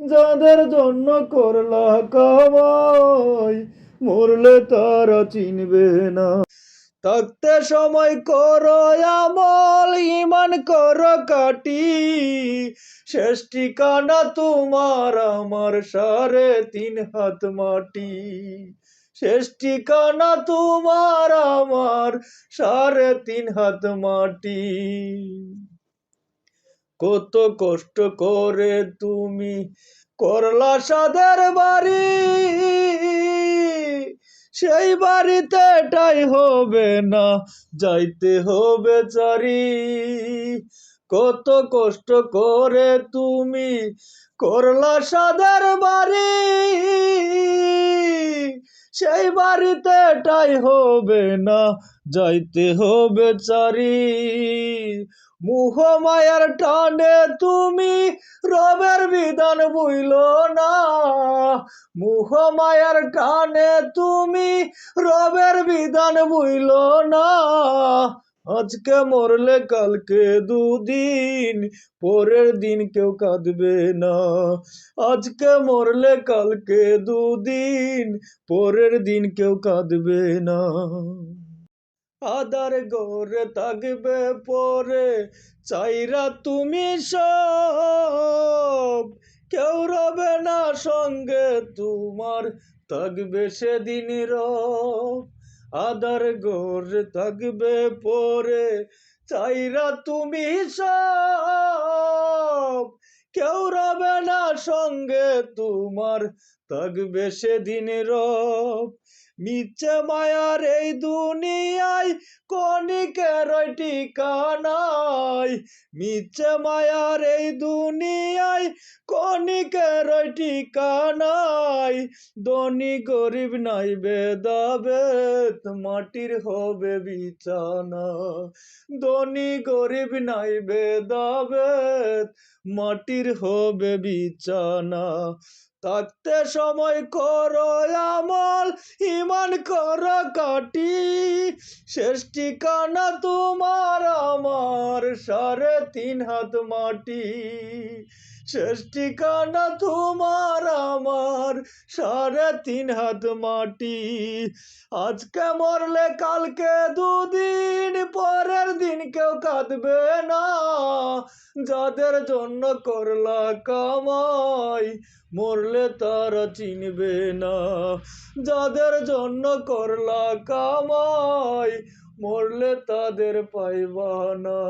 যাদের জন্য করলা কামাই মরলে তারা চিনবে না। থাকতে সময় করো আমল ইমান করো কাটি। শেষ ঠিকানা তোমার, আমার সাড়ে তিন হাত মাটি। শেষ ঠিকানা তোমার, আমার সাড়ে তিন হাত মাটি। কত কষ্ট করে তুমি করলা সাদের বাড়ি। সেই বাড়িতে এটাই হবে না, যাইতে হবে চারি। কত কষ্ট করে তুমি করলা সাদের বাড়ি। সেই বাড়িতে এটাই হবে না, যাইতে হবে চারি। মুহ মায়ার টানে তুমি রবের বিধান বুইল না। মুহ মায়ার টানে তুমি রবের বিধান বুইল না। আজকে মরলে কালকে দুদিন, পরের দিন কেউ কাঁদবে না। আজকে মরলে কালকে দুদিন, পরের দিন কেউ কাঁদবে না। আদার গড়ে থাকবে পরে, চাইরা তুমি সব। কেউ রবে না সঙ্গে তোমার, থাকবে সেদিন রব। আদার গড়ে থাকবে পরে, চাইরা তুমি সব। কেউ রবে না সঙ্গে তোমার থাকবে সেদিন রব। মিছে মায়ার এই দুনিয়ায় কণিকের ঠিকানাই মিছে মায়ার এই দুনিয়ায় কণিকের ঠিকানাই ধনী গরিব নাই বেদাবেত মাটির হবে বিছানা। ধনী গরিব নাই বেদাবেত মাটির হবে বিছানা। থাকতে সময় করো আমল ইমান কর কাটি শেষ ঠিকানা তোমার, আমার সাড়ে তিন হাত মাটি। শেষ ঠিকানা তোমার, আমার সাড়ে তিন হাত মাটি। আজকে মরলে কালকে দুদিন, পরের দিন কেউ কাঁদবে না। যাদের জন্য করলা কামাই মরলে তারা চিনবে না। যাদের জন্য করলা কামাই মরলে তাদের পাইবা না।